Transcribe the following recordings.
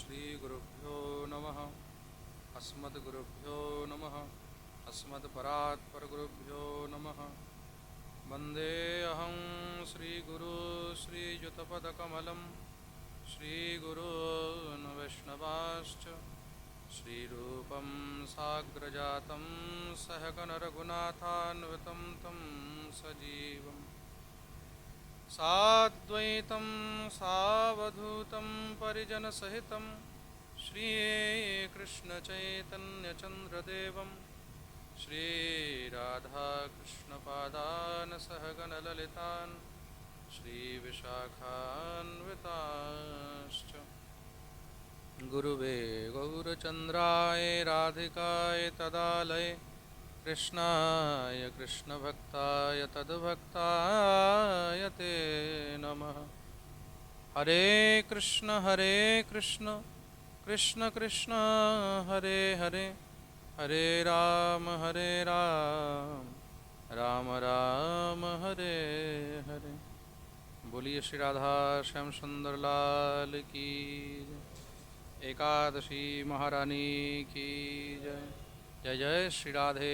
श्रीगुरुभ्यो नमः। अस्मद्गुरुभ्यो नमः। अस्मत्परात्परगुरुभ्यो नमः। वन्देऽहं श्रीगुरु श्रीयुतपदकमलं श्रीगुरून् वैष्णवाश्च श्रीरूपं साग्रजातं सहगणरघुनाथान्वितं तं सजीवम् साद्वैतं सावधूतं परिजनसहितं श्रीकृष्णचैतन्यचन्द्रदेवं श्रीराधाकृष्णपादान् सहगणललितान् श्रीविशाखान्विताश्च। गुरुवे गौरचन्द्राय राधिकाय तदालये कृष्णाय, कृष्णभक्ताय, तद्भक्ताय ते नमः। हरे कृष्ण हरे कृष्ण कृष्ण कृष्ण, हरे हरे। हरे राम हरे राम राम राम, हरे हरे। बोलिए श्री राधा श्याम सुंदर लाल की एकादशी महारानी की जय। जय जय श्री राधे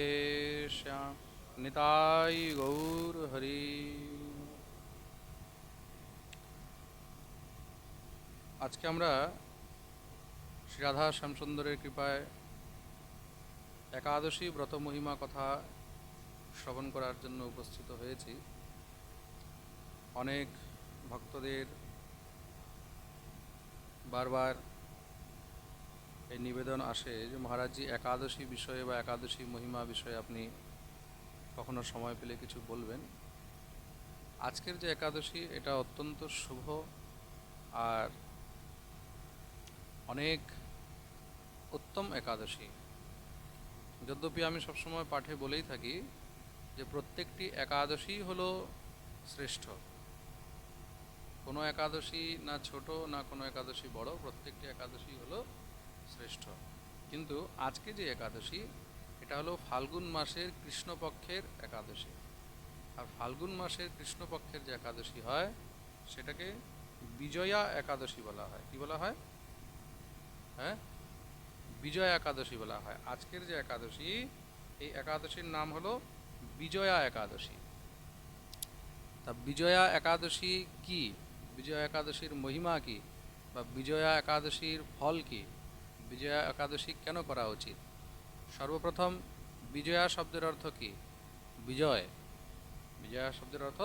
श्याम निताई गौर हरि আজকে আমরা শ্রী রাধা শ্যামসুন্দরের কৃপায় একাদশী ব্রত মহিমা কথা শ্রবণ করার জন্য উপস্থিত হয়েছি অনেক ভক্তদের বারবার এই নিবেদন আসে যে মহারাজজি একাদশী বিষয়ে বা একাদশী মহিমা বিষয়ে আপনি কখনো সময় পেলে কিছু বলবেন? আজকের যে একাদশী, এটা অত্যন্ত শুভ আর অনেক উত্তম একাদশী। যদ্যপি আমি সবসময় পাঠে বলেই থাকি যে প্রত্যেকটি একাদশী হলো শ্রেষ্ঠ। কোনো একাদশী না ছোট, না কোনো একাদশী বড়, প্রত্যেকটি একাদশী হলো শ্রেষ্ঠ। কিন্তু আজকে যে একাদশী, এটা হলো ফাল্গুন মাসের কৃষ্ণপক্ষের একাদশী। আর ফাল্গুন মাসের কৃষ্ণপক্ষের যে একাদশী হয়, সেটাকে বিজয়া একাদশী বলা হয়। কি বলা হয়? হ্যাঁ? বিজয়া একাদশী বলা হয়। আজকের যে একাদশী, এই একাদশীর নাম হলো বিজয়া একাদশী। তা বিজয়া একাদশী কি? বিজয়া একাদশীর মহিমা কি? বা বিজয়া একাদশীর ফল কি? বিজয়া একাদশী কেন করা উচিত? সর্বপ্রথম, বিজয়া শব্দের অর্থ কি? বিজয়। বিজয়া শব্দের অর্থ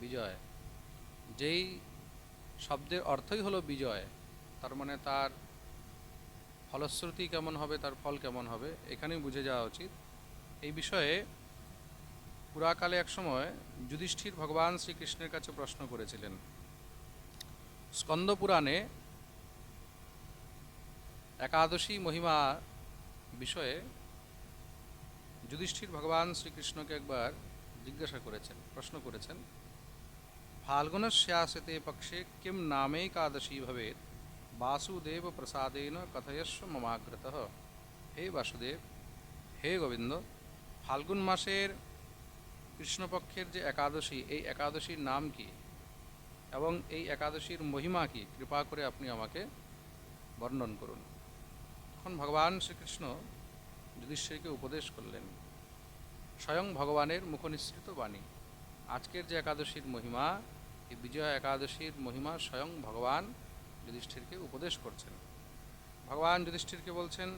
বিজয়। যেই শব্দের অর্থই হলো বিজয়, তার মানে তার ফলশ্রুতি কেমন হবে, তার ফল কেমন হবে, এখানেই বুঝে যাওয়া উচিত। এই বিষয়ে পুরাকালে এক সময় যুধিষ্ঠির ভগবান শ্রীকৃষ্ণের কাছে প্রশ্ন করেছিলেন। স্কন্দ পুরাণে একাদশী মহিমা বিষয়ে যুধিষ্ঠির ভগবান শ্রীকৃষ্ণকে একবার জিজ্ঞাসা করেছেন, প্রশ্ন করেছেন, ফাল্গুনস্যাসতে পক্ষে কিম নামেকাদশী ভবেত বাসুদেব প্রসাদেন কথয়স্ব মমাগ্রত। হে বাসুদেব, হে গোবিন্দ, ফাল্গুন মাসের কৃষ্ণপক্ষের যে একাদশী, এই একাদশীর নাম কি? এবং এই একাদশীর মহিমা কি? কৃপা করে আপনি আমাকে বর্ণন করুন। তখন ভগবান শ্রীকৃষ্ণ যুধিষ্ঠিরকে উপদেশ করলেন, স্বয়ং ভগবানের মুখনিসৃত বাণী। আজকের যে একাদশীর মহিমা, এই বিজয়া একাদশীর মহিমা স্বয়ং ভগবান যুধিষ্ঠিরকে উপদেশ করছেন। ভগবান যুধিষ্ঠিরকে বলছেন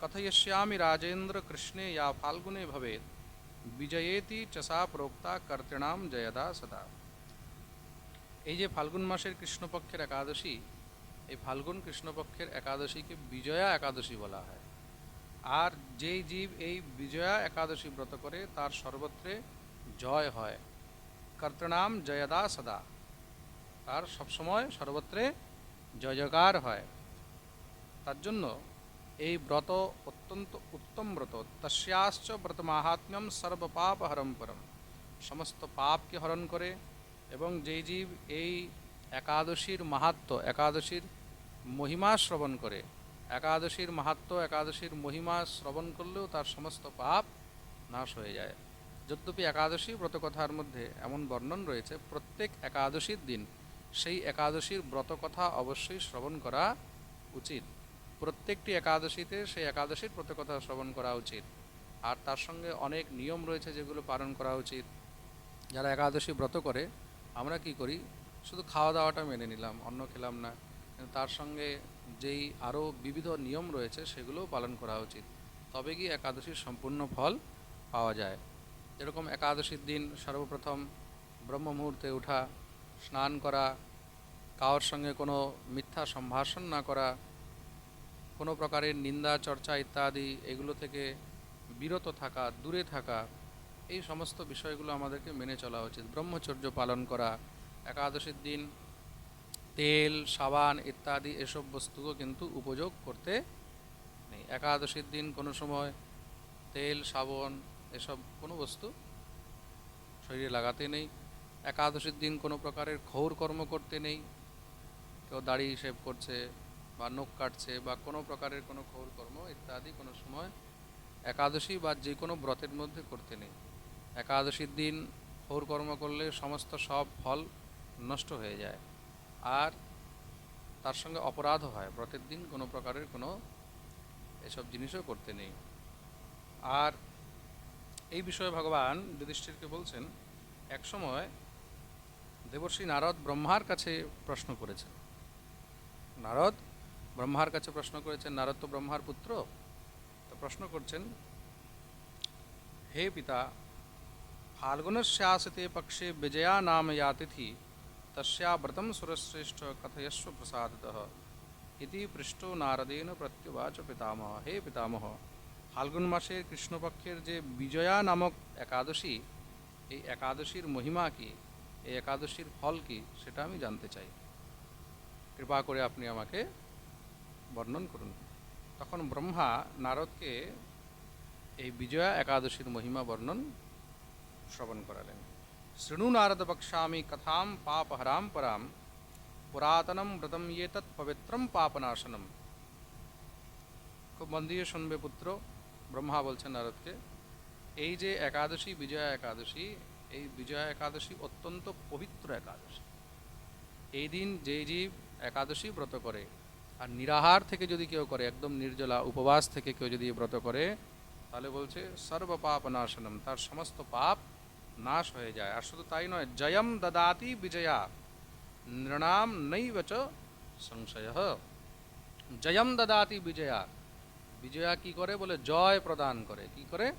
কথয়শ্যামি রাজেন্দ্র কৃষ্ণে ইয়া ফাল্গুনে ভবেত বিজয়েতি চসা প্রোক্তা কর্তৃণাম জয়দা সদা। এই যে ফাল্গুন মাসের কৃষ্ণপক্ষের একাদশী এই ফাল্গুন কৃষ্ণপক্ষের একাদশীকে বিজয়া একাদশী বলা হয়। আর যেই জীব এই বিজয়া একাদশী ব্রত করে, তার সর্বত্রে জয় হয়। কর্তৃণাম জয়দা সদা। তার সবসময় সর্বত্রে জয় জয়কার হয়। তার জন্য এই ব্রত অত্যন্ত উত্তম ব্রত। তস্যাশ্চ ব্রত মাহাত্ম্যম সর্বপাপ হরম পরম। সমস্ত পাপকে হরণ করে এবং যেই জীব এই একাদশীর মাহাত্ম, একাদশীর মহিমা শ্রবণ করে। একাদশীর মাহাত্ম, একাদশীর মহিমা শ্রবণ করলেও তার সমস্ত পাপ নাশ হয়ে যায়। যদ্যপি একাদশী ব্রতকথার মধ্যে এমন বর্ণন রয়েছে, প্রত্যেক একাদশীর দিন সেই একাদশীর ব্রতকথা অবশ্যই শ্রবণ করা উচিত। প্রত্যেকটি একাদশীতে সেই একাদশীর প্রতি কথা শ্রবণ করা উচিত। আর তার সঙ্গে অনেক নিয়ম রয়েছে যেগুলো পালন করা উচিত। যারা একাদশী ব্রত করে, আমরা কি করি? শুধু খাওয়া দাওয়াটা মেনে নিলাম, অন্ন খেলাম না। তার সঙ্গে যেই আরও বিবিধ নিয়ম রয়েছে সেগুলোও পালন করা উচিত। তবে গিয়ে একাদশীর সম্পূর্ণ ফল পাওয়া যায়? যেরকম একাদশীর দিন সর্বপ্রথম ব্রহ্ম মুহূর্তে ওঠা স্নান করা, কারোর সঙ্গে কোনো মিথ্যা সম্ভাষণ না করা, কোনো প্রকারের নিন্দা, চর্চা ইত্যাদি এগুলো থেকে বিরত থাকা, দূরে থাকা, এই সমস্ত বিষয়গুলো আমাদেরকে মেনে চলা উচিত। ব্রহ্মচর্য পালন করা একাদশীর দিন, তেল, সাবান ইত্যাদি এসব বস্তুও কিন্তু উপযোগ করতে নেই। একাদশীর দিন কোনো সময় তেল, সাবন এসব কোনো বস্তু শরীরে লাগাতে নেই। একাদশীর দিন কোনো প্রকারের ক্ষৌর কর্ম করতে নেই। কেউ দাড়ি শেভ করছে বা নখ কাটছে বা কোনো প্রকারের কোনো ক্ষৌর কর্ম ইত্যাদি কোনো সময় একাদশী বা যে কোনো ব্রতের মধ্যে করতে নেই। একাদশীর দিন ক্ষৌর কর্ম করলে সমস্ত সব ফল নষ্ট হয়ে যায়। আর তার সঙ্গে অপরাধও হয়। ব্রতের দিন কোনো প্রকারের কোনো এসব জিনিসও করতে নেই। আর এই বিষয়ে ভগবান যুধিষ্ঠিরকে বলছেন একসময় দেবর্ষী নারদ ব্রহ্মার কাছে প্রশ্ন করেছেন। নারদ ব্রহ্মার কাছে প্রশ্ন করেছেন, নারদ তো ব্রহ্মার পুত্র? তো প্রশ্ন করছেন, হে পিতা ফাল্গুনশ্যাসতে পক্ষে বিজয়া নাম या तिथि तस्या व्रतं सुरश्रेष्ठ कथयस्व प्रसादतः इति पृष्ठो নারদেন প্রত্যুবাচ পিতামহ হে পিতামহ ফাল্গুন মাসের কৃষ্ণপক্ষের যে বিজয়া নামক একাদশী এই একাদশীর মহিমা কি এই একাদশীর ফল কি সেটা আমি জানতে চাই কৃপা করে আপনি আমাকে বর্ণন করুন তখন ব্রহ্মা নারদকে এই বিজয়া একাদশীর মহিমা বর্ণন শ্রবণ করালেন নারদ বক্ষ্যামি কথাম পাপহরাম পরাম পুরাতনম ব্রতম ইয়ে তৎ পবিত্রম পাপনাশনম খুব মন দিয়ে শুনবে পুত্র ব্রহ্মা বলছেন নারদকে এই যে একাদশী বিজয়া একাদশী এই বিজয়া একাদশী অত্যন্ত পবিত্র একাদশী এই দিন যে জীব একাদশী ব্রত করে আর নিরাহার থেকে যদি কেউ করে, একদম নির্জলা উপবাস থেকে কেউ যদি ব্রত করে, তাহলে বলছে, সর্ব পাপ নাশনম। তার সমস্ত পাপ নাশ হয়ে যায়। আর শুধু তাই নয়, জয়ম দদাতি বিজয়া, নৃণাম নৈবচ সংশয়। জয়ম দদাতি বিজয়া বিজয়া কি করে বলে? জয় প্রদান করে। কি করে?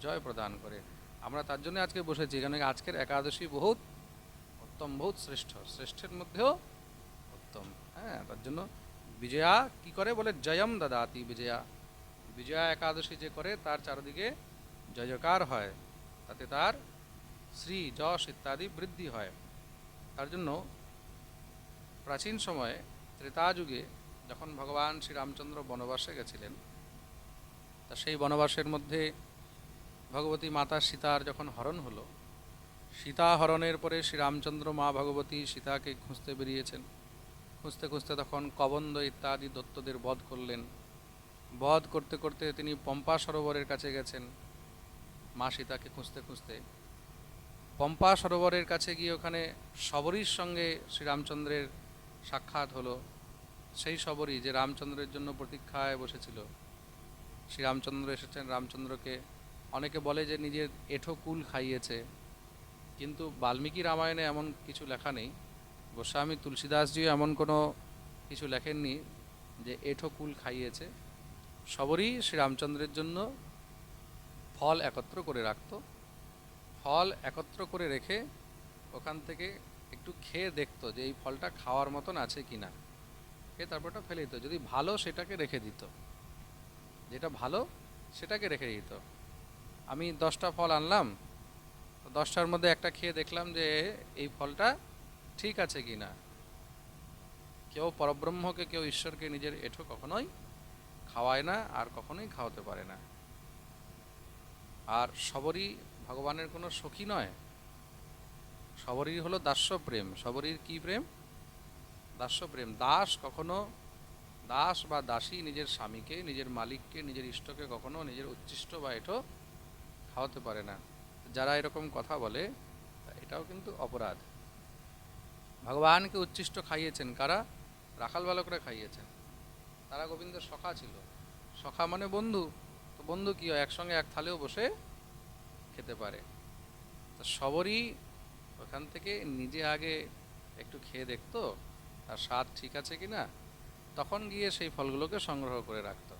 জয় প্রদান করে। আমরা তার জন্য আজকে বসেছি। কেন আজকের একাদশী বহুত, উত্তম বহুত শ্রেষ্ঠ। শ্রেষ্ঠের মধ্যেও উত্তম। হ্যাঁ তার জন্য বিজয়া কি করে বলে? জয়ম দদাতি বিজয়া। বিজয়া একাদশী যে করে, তার চারদিকে জয় জয়কার হয়। তাতে তার শ্রী যশ ইত্যাদি বৃদ্ধি হয়। তার জন্য প্রাচীন সময়ে ত্রেতা যুগে যখন ভগবান শ্রীরামচন্দ্র বনবাসে গেছিলেন, তা সেই বনবাসের মধ্যে ভগবতী মাতা সীতার যখন হরণ হলো, সীতা হরণের পরে শ্রীরামচন্দ্র মা ভগবতী সীতাকে খুঁজতে বেরিয়েছেন। খুঁজতে খুঁজতে তখন কবন্দ ইত্যাদি দত্তদের বধ করলেন। বধ করতে করতে তিনি পম্পা সরোবরের কাছে গেছেন। মা সীতাকে খুঁজতে খুঁজতে পম্পা সরোবরের কাছে গিয়ে ওখানে শবরীর সঙ্গে শ্রীরামচন্দ্রের সাক্ষাৎ হলো। সেই শবরী যে রামচন্দ্রের জন্য প্রতীক্ষায় বসেছিল। শ্রীরামচন্দ্র এসেছেন, রামচন্দ্রকে অনেকে বলে যে নিজের এঠো কুল খাইয়েছে। কিন্তু বাল্মীকি রামায়ণে এমন কিছু লেখা নেই। গোস্বামী তুলসীদাসজিও এমন কোনো কিছু লেখেননি যে এঠো কুল খাইয়েছে। সবরই শ্রীরামচন্দ্রের জন্য ফল একত্র করে রাখতো। ফল একত্র করে রেখে ওখান থেকে একটু খেয়ে দেখতো যে এই ফলটা খাওয়ার মতন আছে কি না খেয়ে তারপরটা ফেলে দিত। যদি ভালো সেটাকে রেখে দিত। যেটা ভালো সেটাকে রেখে দিত। আমি দশটা ফল আনলাম। দশটার মধ্যে একটা খেয়ে দেখলাম যে এই ফলটা ঠিক আছে কি না কেউ পরব্রহ্মকে, কেউ ঈশ্বরকে নিজের এঠো কখনোই খাওয়ায় না আর কখনোই খাওয়াতে পারে না। আর সবরই ভগবানের কোনো সখী নয়। সবরই হলো দাস্য প্রেম। সবরীর কি প্রেম? দাস্য প্রেম। দাস কখনো, দাস বা দাসী নিজের স্বামীকে, নিজের মালিককে, নিজের ইষ্টকে কখনো নিজের উচ্ছিষ্ট বা এঠো খাওয়াতে পারে না। যারা এরকম কথা বলে এটাও কিন্তু অপরাধ। ভগবানকে উচ্ছিষ্ট খাইয়েছেন কারা? রাখাল বালকরা খাইয়েছেন। তারা গোবিন্দের সখা ছিল। সখা মানে বন্ধু। বন্ধু কি হয়, একসঙ্গে এক থালেও বসে খেতে পারে। তো সবরই ওখান থেকে নিজে আগে একটু খেয়ে দেখতো, তার স্বাদ ঠিক আছে কি না তখন গিয়ে সেই ফলগুলোকে সংগ্রহ করে রাখত।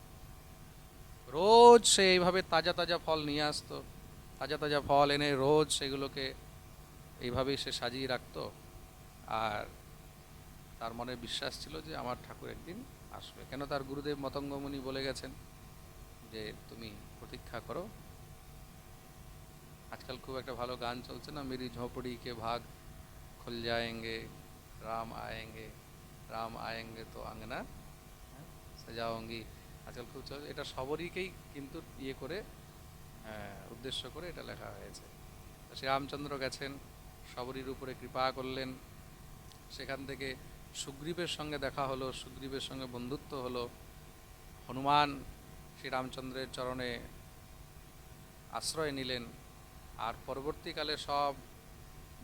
রোজ সে এইভাবে তাজা তাজা ফল নিয়ে আসতো, তাজা তাজা ফল এনে রোজ সেগুলোকে এইভাবেই সে সাজিয়ে রাখতো। আর তার মনে বিশ্বাস ছিল যে, আমার ঠাকুর একদিন আসবে। কেন তার গুরুদেব মতঙ্গমণি বলে গেছেন যে তুমি প্রতীক্ষা করো। আজকাল খুব একটা ভালো গান চলছে না। মেরি ঝোপড়ি কে ভাগ খুল যায়েঙ্গে রাম আয়েঙ্গে রাম আয়েঙ্গে তো আঙ্গনা সাজাওঙ্গি। আজকাল খুব চলছে এটা সবরইকেই কিন্তু ইয়ে করে আহ, উদ্দেশ্য করে এটা লেখা হয়েছে। তো শ্রীরামচন্দ্র গেছেন সবরীর উপরে কৃপা করলেন। সেখান থেকে সুগ্রীবের সঙ্গে দেখা হলো সুগ্রীবের সঙ্গে বন্ধুত্ব হলো। হনুমান শ্রীরামচন্দ্রের চরণে আশ্রয় নিলেন। আর পরবর্তীকালে সব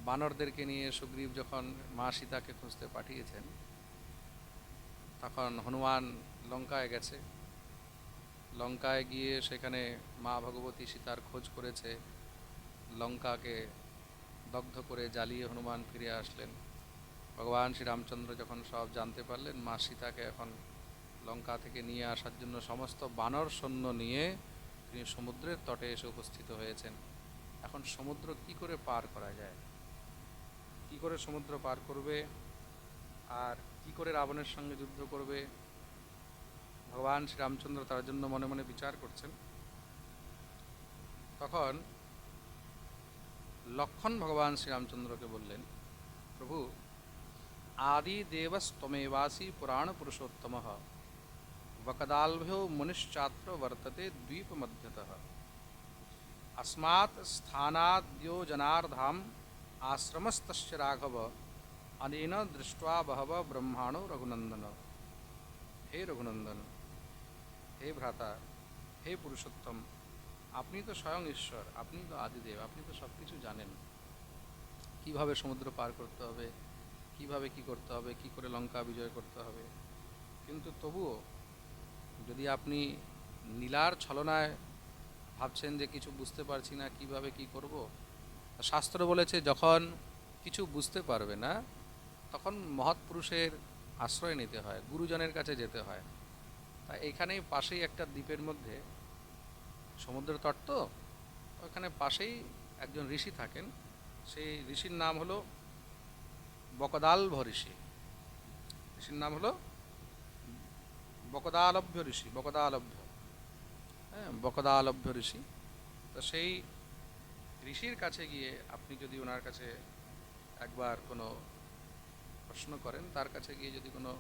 বানরদেরকে নিয়ে সুগ্রীব যখন মা সীতাকে খুঁজতে পাঠিয়েছেন, তখন হনুমান লঙ্কায় গেছে। লঙ্কায় গিয়ে সেখানে মা ভগবতী সীতার খোঁজ করেছে। লঙ্কাকে দগ্ধ করে জ্বালিয়ে হনুমান ফিরে আসলেন। ভগবান শ্রীরামচন্দ্র যখন সব জানতে পারলেন, মা সীতাকে এখন লঙ্কা থেকে নিয়ে আসার জন্য সমস্ত বানর সৈন্য নিয়ে তিনি সমুদ্রের তটে এসে উপস্থিত হয়েছেন। এখন সমুদ্র কি করে পার করা যায়? কি করে সমুদ্র পার করবে? আর কি করে রাবণের সঙ্গে যুদ্ধ করবে? ভগবান শ্রীরামচন্দ্র তার জন্য মনে মনে বিচার করছেন। তখন লক্ষণ ভগবান শ্রীরামচন্দ্রকে বললেন, প্রভু আদি দেবস্তমেবাসী পুরাণ পুরুষোত্তম वकदाल्भ्यो मुनिश्चात्र वर्तते द्वीपमध्यतः अस्मात् स्थानाद्यो जनार्धाम आश्रमस्तस्य राघव अनेन दृष्ट्वा बहव ब्रह्माणो रघुनंदन হে রঘুনন্দন হে ভ্রাতা হে পুরুষোত্তম আপনি তো স্বয়ং ঈশ্বর আপনি তো আদিদেব আপনি তো সব কিছু জানেন কিভাবে সমুদ্র পার করতে হবে কিভাবে কি করতে হবে কি করে লঙ্কা বিজয় করতে হবে কিন্তু তবুও যদি আপনি নীলার ছলনায় ভাবছেন যে কিছু বুঝতে পারছি না, কীভাবে কি করব? শাস্ত্র বলেছে, যখন কিছু বুঝতে পারবে না, তখন মহৎ পুরুষের আশ্রয় নিতে হয়, গুরুজনের কাছে যেতে হয়। তা এখানেই পাশেই একটা দ্বীপের মধ্যে, সমুদ্র তট তো, ওখানে পাশেই একজন ঋষি থাকেন। সেই ঋষির নাম হলো বকদালভ ঋষি। ঋষির নাম হলো বকদালভ্য ঋষি, বকদালভ্য। হ্যাঁ বকদালভ্য ঋষি। তো সেই ঋষির কাছে গিয়ে আপনি যদি ওনার কাছে একবার কোনো প্রশ্ন করেন, তার কাছে গিয়ে যদি কোনো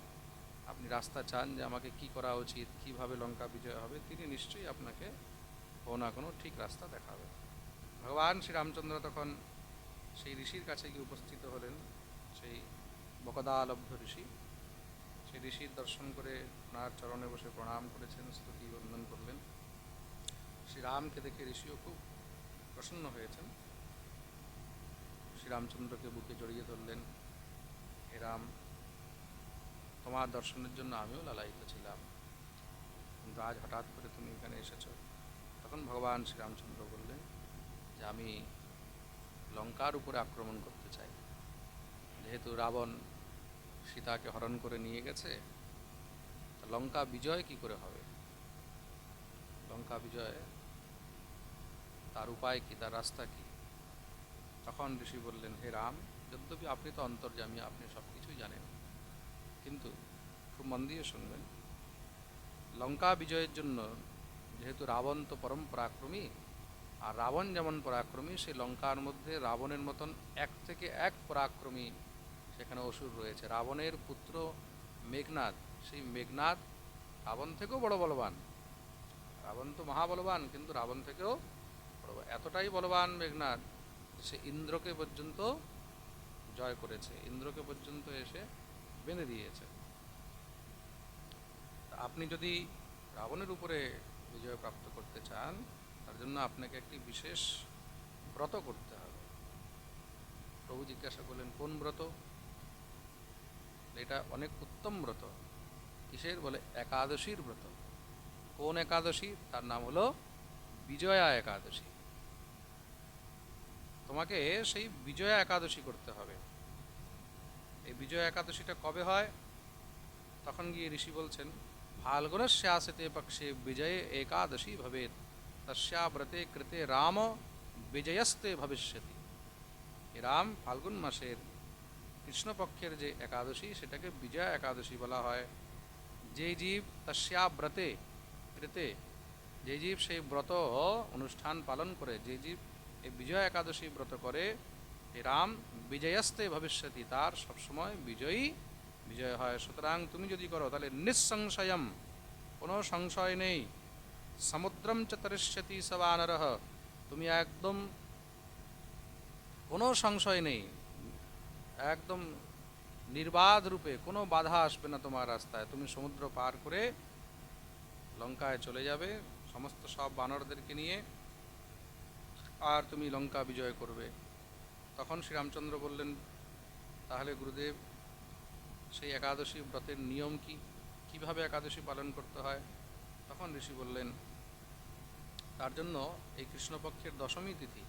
আপনি রাস্তা চান যে আমাকে কি করা উচিত, কীভাবে লঙ্কা বিজয় হবে, তিনি নিশ্চয়ই আপনাকে কোনো না কোনো ঠিক রাস্তা দেখাবে। ভগবান শ্রীরামচন্দ্র তখন সেই ঋষির কাছে গিয়ে উপস্থিত হলেন, সেই বকদালভ্য ঋষি। সেই ঋষির দর্শন করে ওনার চরণে বসে প্রণাম করেছেন, স্তুতি বন্দন করলেন। শ্রীরামকে দেখে ঋষিও খুব প্রসন্ন হয়েছেন। শ্রীরামচন্দ্রকে বুকে জড়িয়ে ধরলেন, হে রাম, তোমার দর্শনের জন্য আমিও লালায়িত ছিলাম। কিন্তু আজ হঠাৎ করে তুমি এখানে এসেছ। তখন ভগবান শ্রীরামচন্দ্র বললেন, যে আমি লঙ্কার উপরে আক্রমণ করতে চাই। যেহেতু রাবণ সীতাকে হরণ করে নিয়ে গেছে। লঙ্কা বিজয় কি করে হবে? লঙ্কা বিজয় তার উপায় কি? তার রাস্তা কি? তখন ঋষি বললেন, হে রাম, যদ্যপি আপনি তো অন্তর্যামী, আপনি সব কিছুই জানেন। কিন্তু খুব মন দিয়ে শুনবেন, লঙ্কা বিজয়ের জন্য যেহেতু রাবণ তো পরম পরাক্রমী, আর রাবণ যেমন পরাক্রমী সেই লঙ্কার মধ্যে রাবণের মতন এক থেকে এক পরাক্রমী সেখানে অসুর রয়েছে। রাবণের পুত্র মেঘনাদ, সেই মেঘনাদ রাবণ থেকেও বড় বলবান। রাবণ তো মহাবলবান, কিন্তু রাবণ থেকেও বড় এতটাই বলবান মেঘনাদ সে ইন্দ্রকে পর্যন্ত জয় করেছে, ইন্দ্রকে পর্যন্ত এসে বেঁধে দিয়েছে। আপনি যদি রাবণের উপরে বিজয় প্রাপ্ত করতে চান, তার জন্য আপনাকে একটি বিশেষ ব্রত করতে হবে। প্রভু জিজ্ঞাসা করলেন, কোন ব্রত? এটা অনেক উত্তম ব্রত। কিসের বলে? একাদশীর ব্রত। কোন একাদশী? তার নাম হলো বিজয়া একাদশী। তোমাকে সেই বিজয়া একাদশী করতে হবে। এই বিজয়া একাদশীটা কবে হয়? তখন গিয়ে ঋষি বলছেন ফাল্গুনশ্যাসতে পক্ষে বিজয়ে একাদশী ভবেত তস্যা ব্রতে কৃতে রাম বিজয়স্তে ভবিষ্যতি। রাম ফাল্গুন মাসের কৃষ্ণপক্ষের যে একাদশী, সেটাকে বিজয়া একাদশী বলা হয়। যে জীব তস্যা ব্রতে কৃতে যে জীব সেই ব্রত অনুষ্ঠান পালন করে যে জীব এই বিজয়া একাদশী ব্রত করে রাম বিজয়স্তে ভবিষ্যতি, তার সবসময় বিজয়ী, বিজয় হয়। সুতরাং তুমি যদি করো, তাহলে নিঃসংশয়ম, কোনো সংশয় নেই। সমুদ্রম চ তরিষ্যতি সবানরহ, তুমি একদম কোনো সংশয় নেই। একদম নির্বাধ রূপে কোনো বাধা আসবে না তোমার রাস্তায়। তুমি সমুদ্র পার করে লঙ্কায় চলে যাবে, সমস্ত সব বানরদেরকে নিয়ে আর তুমি লঙ্কা বিজয় করবে। তখন শ্রীরামচন্দ্র বললেন, তাহলে গুরুদেব, সেই একাদশী ব্রতের নিয়ম কি? কীভাবে একাদশী পালন করতে হয়? তখন ঋষি বললেন, তার জন্য এই কৃষ্ণপক্ষের দশমী তিথি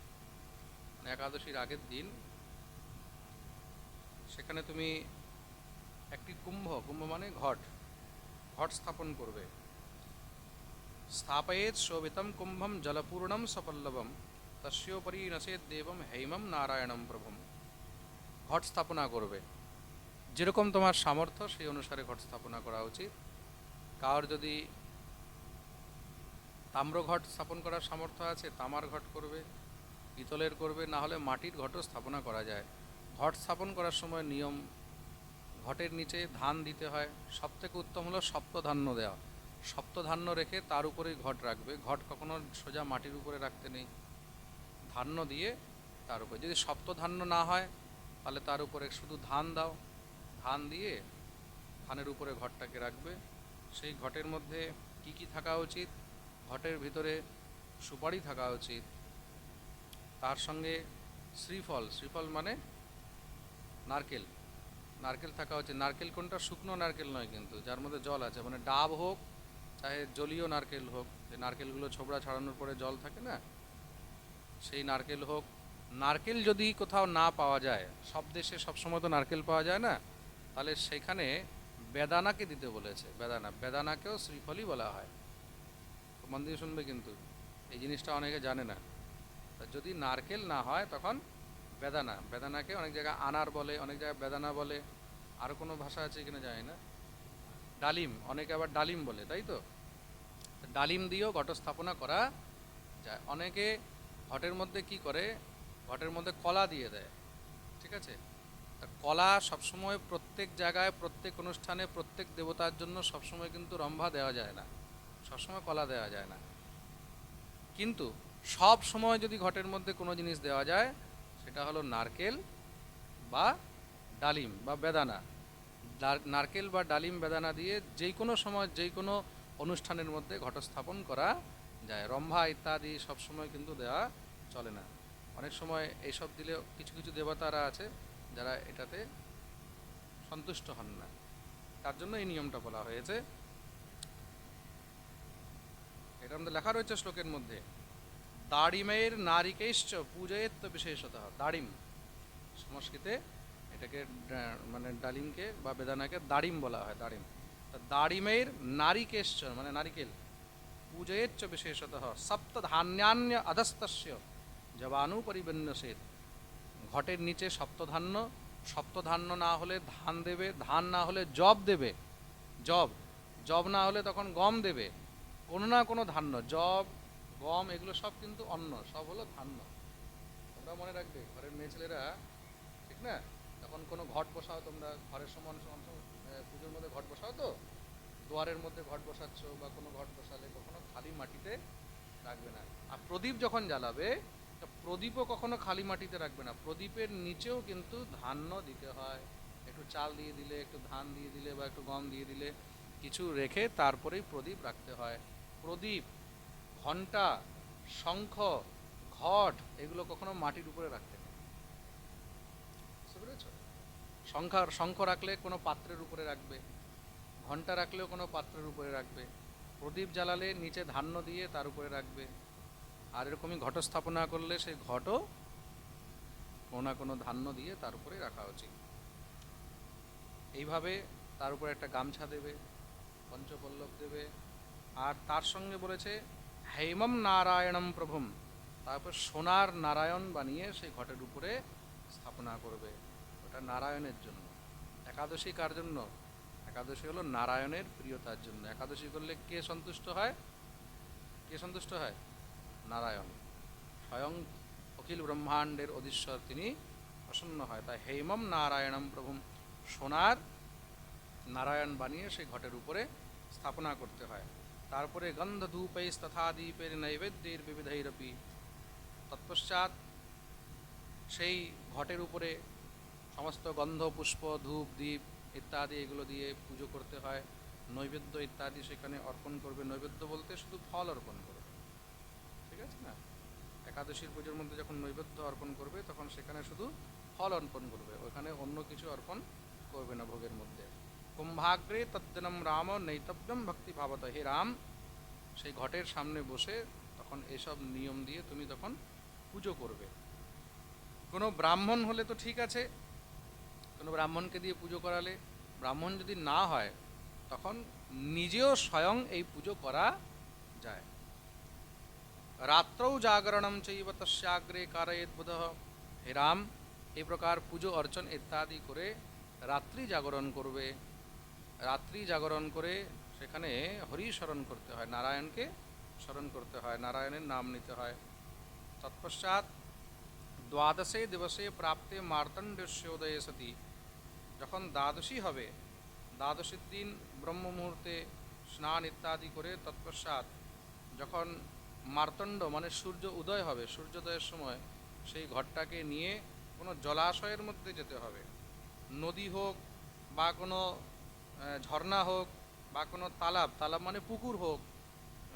মানে একাদশীর আগের দিন সেখানে তুমি একটি কুম্ভ কুম্ভ মানে ঘট ঘট স্থাপন করবে। স্থাপয়েত শোভিতম কুম্ভম জলপূর্ণম সপল্লবম তস্যোপরি নসেদ দেবম হেমম নারায়ণম প্রভম। ঘট স্থাপনা করবে। যেরকম তোমার সামর্থ্য, সেই অনুসারে ঘট স্থাপনা করা উচিত। কার যদি তাম্র ঘট স্থাপন করার সামর্থ্য আছে, তামার ঘট করবে পিতলের করবে না হলে মাটির ঘটও স্থাপনা করা যায়। ঘট স্থাপন করার সময় নিয়ম, ঘটের নিচে ধান দিতে হয়। সব থেকে উত্তম হলো সপ্তধান্য দেওয়া। সপ্তধান্য রেখে তার উপরেই ঘট রাখবে। ঘট কখনো সোজা মাটির উপরে রাখতে নেই। ধান্য দিয়ে তার উপরে। যদি সপ্তধান্য না হয়, তাহলে তার উপরে শুধু ধান দাও। ধান দিয়ে ধানের উপরে ঘরটাকে রাখবে। সেই ঘটের মধ্যে কি কি থাকা উচিত? ঘটের ভিতরে সুপারি থাকা উচিত। তার সঙ্গে শ্রীফল। শ্রীফল মানে নারকেল। নারকেল থাকা উচিত। নারকেল কোনটা? শুকনো নারকেল নয় কিন্তু, যার মধ্যে জল আছে। মানে ডাব হোক, চাহে জলীয় নারকেল হোক, যে নারকেলগুলো ছোবড়া ছাড়ানোর পরে জল থাকে না, সেই নারকেল হোক। নারকেল যদি কোথাও না পাওয়া যায়, সব দেশে সবসময় তো নারকেল পাওয়া যায় না, তাহলে সেখানে বেদানাকে দিতে বলেছে, বেদানা। বেদানাকেও শ্রীফলই বলা হয়। মন দিয়ে শুনবে কিন্তু, এই জিনিসটা অনেকে জানে না। যদি নারকেল না হয়, তখন বেদানা, বেদানাকে অনেক জায়গায় আনার বলে, অনেক জায়গায় বেদানা বলে, আর কোনো ভাষা আছে কিনা জানি না। ডালিম, অনেকে আবার ডালিম বলে, তাই তো? ডালিম দিয়েও ঘট স্থাপনা করা যায়। অনেকে ঘটের মধ্যে কি করে? ঘটের মধ্যে কলা দিয়ে দেয়। ঠিক আছে? তা কলা সবসময় প্রত্যেক জায়গায়, প্রত্যেক অনুষ্ঠানে, প্রত্যেক দেবতার জন্য সবসময় কিন্তু রম্ভা দেওয়া যায় না। সবসময় কলা দেওয়া যায় না। কিন্তু সব সময় যদি ঘটের মধ্যে কোনো জিনিস দেওয়া যায় সেটা হলো নারকেল বা ডালিম বা বেদানা। নারকেল বা ডালিম, বেদানা দিয়ে যে কোনো সময় যে কোনো অনুষ্ঠানের মধ্যে ঘটস্থাপন করা যায়। রম্ভা ইত্যাদি সব সময় কিন্তু দেওয়া চলে না। অনেক সময় এইসব দিলে কিছু কিছু দেবতারা আছে যারা এটাতে সন্তুষ্ট হন না। তার জন্য এই নিয়মটা বলা হয়েছে। এটা আমাদের লেখা রয়েছে শ্লোকের মধ্যে দাড়িমের নারিকেশ্চ পূজয়েত্ব বিশেষত। দাড়িম। সংস্কৃতে এটাকে মানে ডালিমকে বা বেদানাকে দাড়িম বলা হয়, দাড়িম। তা দাড়িমের নারিকেশ্চ মানে নারিকেল পূজয়েচ্চ বিশেষত সপ্ত ধান্যান্য অধস্তস্য জবানুপরিবন্যসেত ঘটের নিচে সপ্তধান্য সপ্তধান্য না হলে ধান দেবে, ধান না হলে জব দেবে, জব জব না হলে তখন গম দেবে। কোনো না কোনো ধান্য, জব গম এগুলো সব কিন্তু অন্ন, সব হলো ধান্য। তোমরা মনে রাখবে, ঘরের মেয়ে ছেলেরা, ঠিক না? তখন কোনো ঘট বসাও তোমরা, ঘরের সমান পুজোর মধ্যে ঘট বসাও তো? দুয়ারের মধ্যে ঘট বসাচ্ছ বা কোনো ঘট বসালে কখনো খালি মাটিতে রাখবে না। আর প্রদীপ যখন জ্বালাবে প্রদীপও কখনো খালি মাটিতে রাখবে না। প্রদীপের নিচেও কিন্তু ধান্য দিতে হয়। একটু চাল দিয়ে দিলে, একটু ধান দিয়ে দিলে বা একটু গম দিয়ে দিলে কিছু রেখে তারপরেই প্রদীপ রাখতে হয়। প্রদীপ ঘণ্টা শঙ্খ, ঘট, এগুলো কখনো মাটির উপরে রাখতে নেই। শঙ্খ রাখলে কোনো পাত্রের উপরে রাখবে ঘণ্টা রাখলেও কোনো পাত্রের উপরে রাখবে, প্রদীপ জ্বালালে নিচে ধান্য দিয়ে তার উপরে রাখবে, আর এরকমই ঘট স্থাপনা করলে সেই ঘটও কোনো না কোনো ধান্য দিয়ে তার উপরে রাখা উচিত। এইভাবে তার উপরে একটা গামছা দেবে, পঞ্চপল্লব দেবে, আর তার সঙ্গে বলেছে হেমম নারায়ণম প্রভুম। তারপর সোনার নারায়ণ বানিয়ে সেই ঘটের উপরে স্থাপনা করবে। ওটা নারায়ণের জন্য। একাদশী কার জন্য? একাদশী হলো নারায়ণের প্রিয়তার জন্য। একাদশী করলে কে সন্তুষ্ট হয়? কে সন্তুষ্ট হয়? নারায়ণ। স্বয়ং অখিল ব্রহ্মাণ্ডের অধীশ্বর তিনি প্রসন্ন হয়। তাই হেমম নারায়ণম প্রভুম। সোনার নারায়ণ বানিয়ে সেই ঘটের উপরে স্থাপনা করতে হয়। তারপরে গন্ধ ধূপৈস তথা দ্বীপের নৈবেদ্যের বিবিধৈরপি। তৎপশ্চাৎ সেই ঘটের উপরে সমস্ত গন্ধ, পুষ্প, ধূপ, দ্বীপ ইত্যাদি এগুলো দিয়ে পুজো করতে হয়। নৈবেদ্য ইত্যাদি সেখানে অর্পণ করবে। নৈবেদ্য বলতে শুধু ফল অর্পণ করবে। ঠিক আছে না? একাদশীর পুজোর মধ্যে যখন নৈবেদ্য অর্পণ করবে, তখন সেখানে শুধু ফল অর্পণ করবে। ওখানে অন্য কিছু অর্পণ করবে না ভোগের মধ্যে। কুম্ভাগ্রে তদ্দিনম রাম নৈতব্যম ভক্তি ভাবত। হে রাম, সেই ঘটের সামনে বসে তখন এসব নিয়ম দিয়ে তুমি তখন পুজো করবে। কোনো ব্রাহ্মণ হলে তো ঠিক আছে, কোনো ব্রাহ্মণকে দিয়ে পুজো করালে। ব্রাহ্মণ যদি না হয়, তখন নিজেও স্বয়ং এই পুজো করা যায়। রাত্রৌ জাগরণম চৈব তস্যাগ্রে কারয়েদ বুধ হে রাম এই প্রকার পুজো অর্চন ইত্যাদি করে রাত্রি জাগরণ করবে। রাত্রি জাগরণ করে সেখানে হরি স্মরণ করতে হয়, নারায়ণকে স্মরণ করতে হয়, নারায়ণের নাম নিতে হয়। তৎপশ্চাৎ দ্বাদশে দিবসে প্রাপ্তে মার্তণ্ডস্যোদয়ে সতী। যখন দ্বাদশী হবে, দ্বাদশীর দিন ব্রহ্ম মুহূর্তে স্নান ইত্যাদি করে তৎপশ্চাৎ যখন মার্তণ্ড মানে সূর্য উদয় হবে, সূর্যোদয়ের সময় সেই ঘরটাকে নিয়ে কোনো জলাশয়ের মধ্যে যেতে হবে। নদী হোক বা কোনো ঝর্ণা হোক বা কোনো তালাব তালাব মানে পুকুর হোক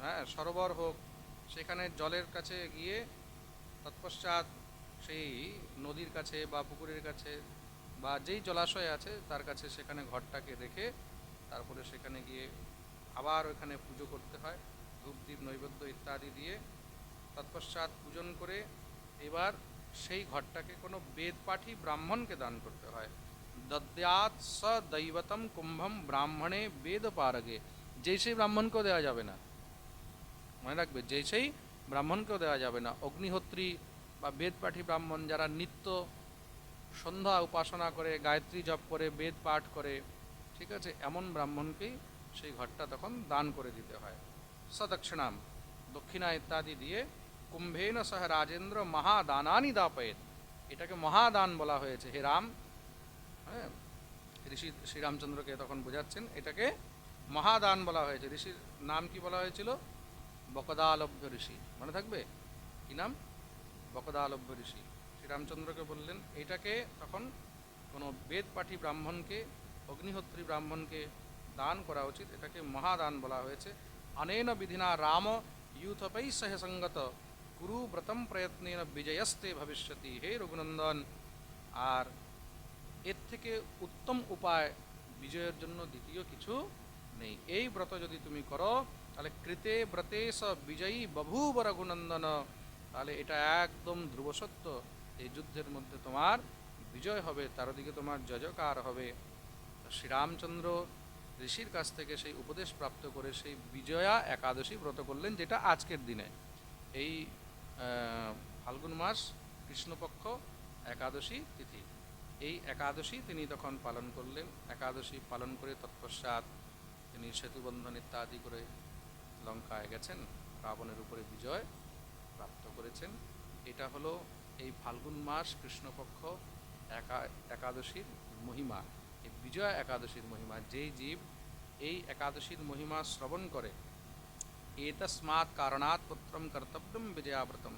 হ্যাঁ সরোবর হোক, সেখানে জলের কাছে গিয়ে তৎপশ্চাৎ সেই নদীর কাছে বা পুকুরের কাছে বা যেই জলাশয় আছে তার কাছে সেখানে ঘরটাকে রেখে তারপরে সেখানে গিয়ে আবার ওখানে পুজো করতে হয়, ধূপ দ্বীপ নৈবেদ্য ইত্যাদি দিয়ে তৎপশ্চাৎ পূজন করে এবার সেই ঘরটাকে কোনো বেদপাঠী ব্রাহ্মণকে দান করতে হয়। দদ্যাৎ স দৈবতম কুম্ভম ব্রাহ্মণে বেদ পারগে যেই সেই ব্রাহ্মণকেও দেওয়া যাবে না মনে রাখবে যেই সেই ব্রাহ্মণকেও দেওয়া যাবে না অগ্নিহোত্রী বা বেদপাঠী ব্রাহ্মণ যারা নিত্য সন্ধ্যা উপাসনা করে গায়ত্রী জপ করে বেদ পাঠ করে ঠিক আছে এমন ব্রাহ্মণকেই সেই ঘরটা তখন দান করে দিতে হয় সদক্ষিণাম দক্ষিণা ইত্যাদি দিয়ে কুম্ভেন সহ রাজেন্দ্র মহাদানানি দাপয়েত এটাকে মহাদান বলা হয়েছে হে রাম হ্যাঁ? ঋষি শ্রীরামচন্দ্রকে তখন বোঝাচ্ছেন, এটাকে মহাদান বলা হয়েছে। ঋষির নাম কি বলা হয়েছিল? বকদালভ্য ঋষি। মনে থাকবে? কি নাম? বকদালভ্য ঋষি। শ্রীরামচন্দ্রকে বললেন, এটাকে তখন কোনো বেদপাঠী ব্রাহ্মণকে, অগ্নিহোত্রী ব্রাহ্মণকে দান করা উচিত। এটাকে মহাদান বলা হয়েছে। অনেন বিধিনা রাম ইউথপৈ সহসঙ্গত কুরু ব্রতম প্রয়ত্নেন বিজয়স্তে ভবিষ্যতি। হে রঘুনন্দন, আর এর থেকে উত্তম উপায় বিজয়ের জন্য দ্বিতীয় কিছু নেই। এই ব্রত যদি তুমি করো, তাহলে কৃতে ব্রতে স বিজয়ী বভূব রঘুনন্দন তাহলে এটা একদম ধ্রুব সত্য। এই যুদ্ধের মধ্যে তোমার বিজয় হবে, তার দিকে তোমার জয়কার হবে। শ্রীরামচন্দ্র ঋষির কাছ থেকে সেই উপদেশ প্রাপ্ত করে সেই বিজয়া একাদশী ব্রত করলেন, যেটা আজকের দিনে। এই ফাল্গুন মাস কৃষ্ণপক্ষ একাদশী তিথি। এই একাদশী তিনি তখন পালন করলেন। একাদশী পালন করে তৎপশ্চাৎ তিনি সেতুবন্ধন ইত্যাদি করে লঙ্কায় গেছেন, রাবণের উপরে বিজয় প্রাপ্ত করেছেন। এটা হলো এই ফাল্গুন মাস কৃষ্ণপক্ষ একা, একাদশীর মহিমা। এই বিজয়া একাদশীর মহিমা, যেই জীব এই একাদশীর মহিমা শ্রবণ করে, এতস্মাৎ কারণাৎ পুত্রম কর্তব্যম বিজয়াব্রতম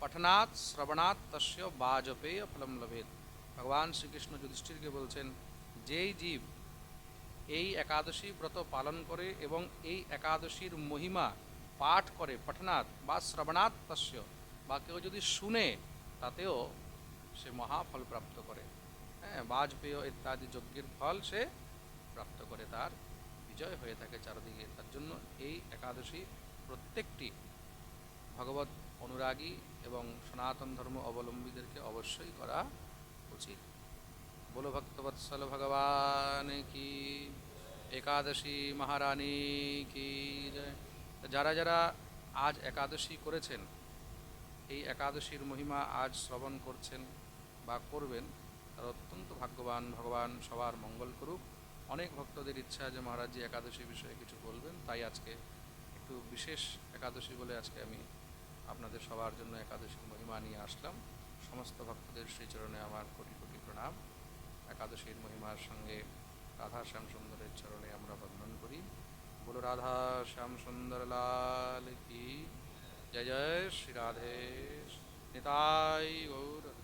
পঠনাৎ, শ্রবণাৎ, তস্য বাজপেয় ফলম লভেত। ভগবান শ্রীকৃষ্ণ যুধিষ্ঠিরকে বলছেন, যেই জীব এই একাদশী ব্রত পালন করে এবং এই একাদশীর মহিমা পাঠ করে পঠনাথ বা শ্রবণাৎ তস্য, বা কেউ যদি শুনে, তাতেও সে মহাফল প্রাপ্ত করে। হ্যাঁ বাজপেয় ইত্যাদি যজ্ঞের ফল সে প্রাপ্ত করে, তার বিজয় হয়ে থাকে চারদিকে। তার জন্য এই একাদশী প্রত্যেকটি ভগবত অনুরাগী এবং সনাতন ধর্ম অবলম্বীদেরকে অবশ্যই করা উচিত বলো ভক্তবৎসল ভগবান কি? একাদশী মহারানী কি? যারা যারা আজ একাদশী করেছেন, এই একাদশীর মহিমা আজ শ্রবণ করছেন বা করবেন, তারা অত্যন্ত ভাগ্যবান। ভগবান সবার মঙ্গল করুক। অনেক ভক্তদের ইচ্ছা যে মহারাজজি একাদশী বিষয়ে কিছু বলবেন। তাই আজকে একটু বিশেষ একাদশী বলে আজকে আমি আপনাদের সবার জন্য একাদশীর মহিমা নিয়ে আসলাম। সমস্ত ভক্তদের শ্রীচরণে আমার কোটি একাদশীর মহিমার সঙ্গে রাধা শ্যাম সুন্দরের চরণে আমরা বন্ধন করি। বলো রাধা শ্যাম সুন্দর লাল কি? জয় জয়, শ্রী রাধে। নিতাই গৌর